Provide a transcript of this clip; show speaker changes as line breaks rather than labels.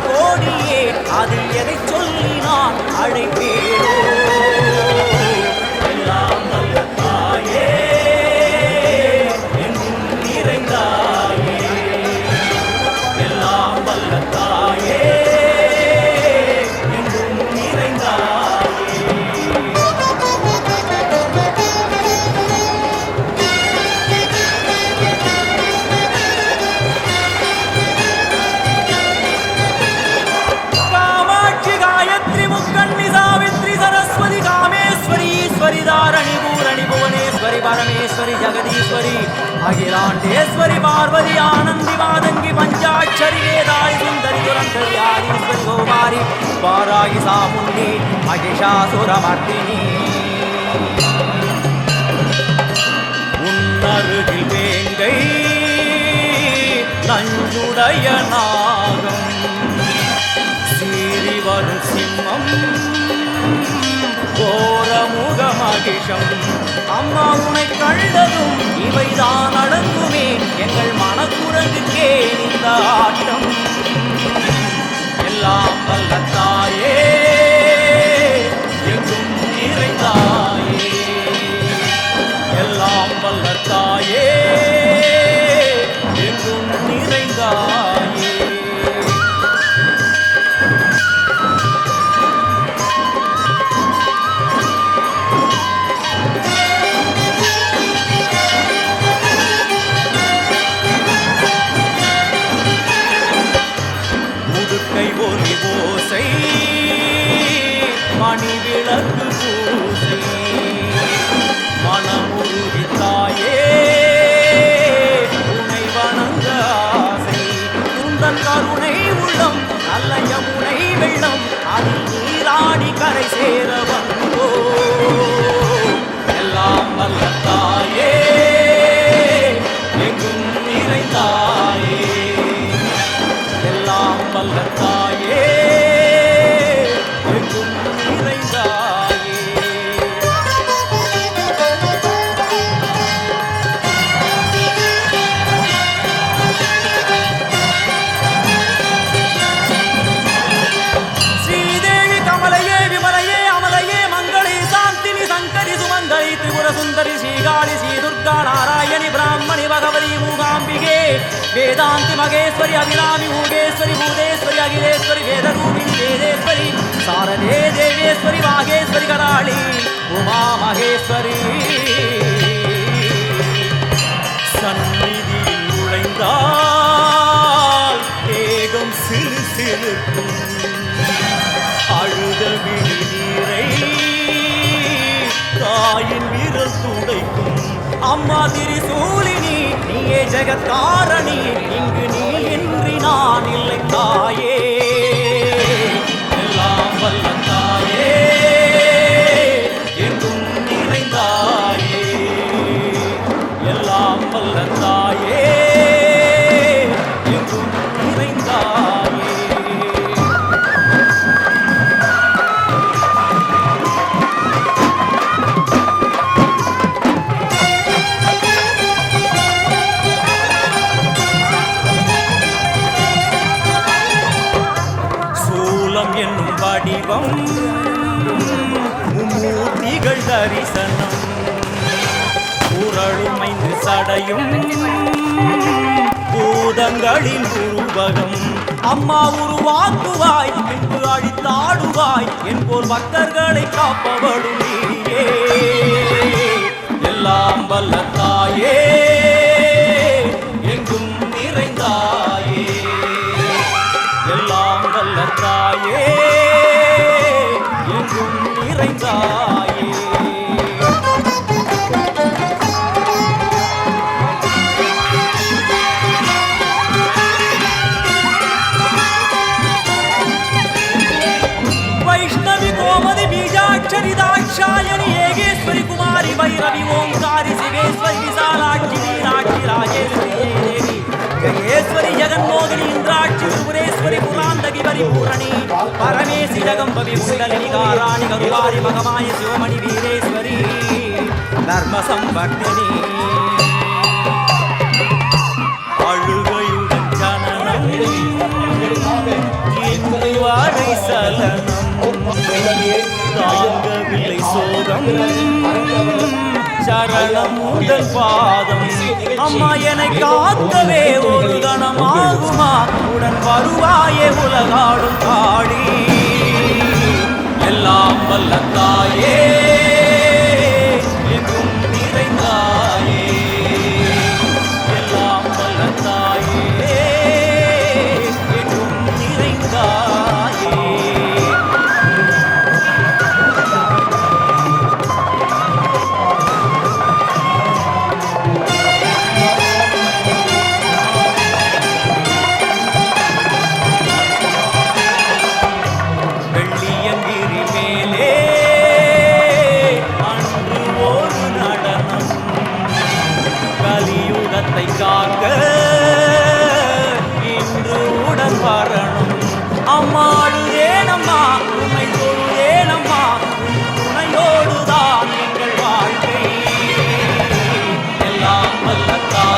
கோடியே. அதில் எதை சொல்லி நான் அழைப்பேனோ பூரணி புவனேஸ்வரி பரமேஸ்வரி ஜெகதீஸ்வரி அகிலாண்டேஸ்வரி பார்வதி ஆனந்தி வாதங்கி பஞ்சாட்சரி வேதாரி சுந்தரி துரந்தரி ஆதீஸ்வரி கௌமாரி பாராகி சாமுண்டி மகிஷாசுரமர்த்தினி. உன்னருகில் வேங்கை நஞ்சுடைய நான் கோரமுக அம்மா உனை கண்டதும் இவைதான் அடங்குமே. எங்கள் மனக்குரங்குக்கே இந்த ஆட்டம். எல்லாம் வல்ல ஓசை மணி விளக்கு பூசை. மனமுருகி தாயே உனை வணங்க ஆசை. உந்தன் கருணை உள்ளம் நல்ல யமுனை வெள்ளம் அதில் நீராடி கரை சேர வந்தோ. எல்லாம் வல்ல தாயே எங்கும் நிறைந்தாயே. எல்லாம் வல்ல தாயே வேதாந்தி மகேஸ்வரி அபிராமி ஊகேஸ்வரி பூதேஸ்வரி அகிலேஸ்வரி வேதரூபிணி வேதேஸ்வரி சாரதே தேவேஸ்வரி வாகேஸ்வரி கராளி உமா மகேஸ்வரி. சந்நிதியில் நுழைந்தால் தேகம் சிறு சிறுக்கும். அழுத விழி நீரை தாயின் விரல் துடைக்கும். அம்மா திரிசூலினி நீயே ஜெகத்காரணி இங்கு நீ இன்றி நான் இல்லை தாயே. தரிசனம். உரளுமைந்து சடையும் பூதங்களின் உருவகம். அம்மா உருவாக்குவாய் பின்பு அழித்தாடுவாய் என்போர் பக்தர்களை காப்பவடும் எல்லாம் வல்ல தாயே எங்கும் நிறைந்தாயே. எல்லாம் வல்ல தாயே எங்கும் நிறைந்தாய். வைஷ்ணவி கோமதி பீஜாட்சரி தாட்சாயணி ஏகேஸ்வரி குமாரி வைரவி ஓங்காரி சிவேஸ்வரி விசாலாட்சி மீனாட்சி ராஜேஸ்வரி தேவி ஜெயேஸ்வரி ஜெகன்மோகினி இந்திராட்சி சுரேஸ்வரி புலா பரிபூரணி பரமேசி ஜகம்பவி குண்டலினி காராணி கருவாரி மகமாய சிவமணி வீரேஸ்வரி தர்ம சம்பர்த்தினி அழுகையுடன் ஜனனம் இன்று வாழை சலனம். தாங்கவில்லை சோகம். சரணம் முதல் பாதம். அம்மா என்னை காக்கவே ஒரு கணமாகுமா உடன் வருவாயே உலகாடும் காடி. எல்லாம் வல்லத்தாயே காக்க இன்று உடன் வரணும். அம்மாடுதேனம்மா உண்மை தொழுதேனம்மா உன்னையோடுதான் எங்கள் வாழ்க்கை. எல்லாம் வல்லத்தான்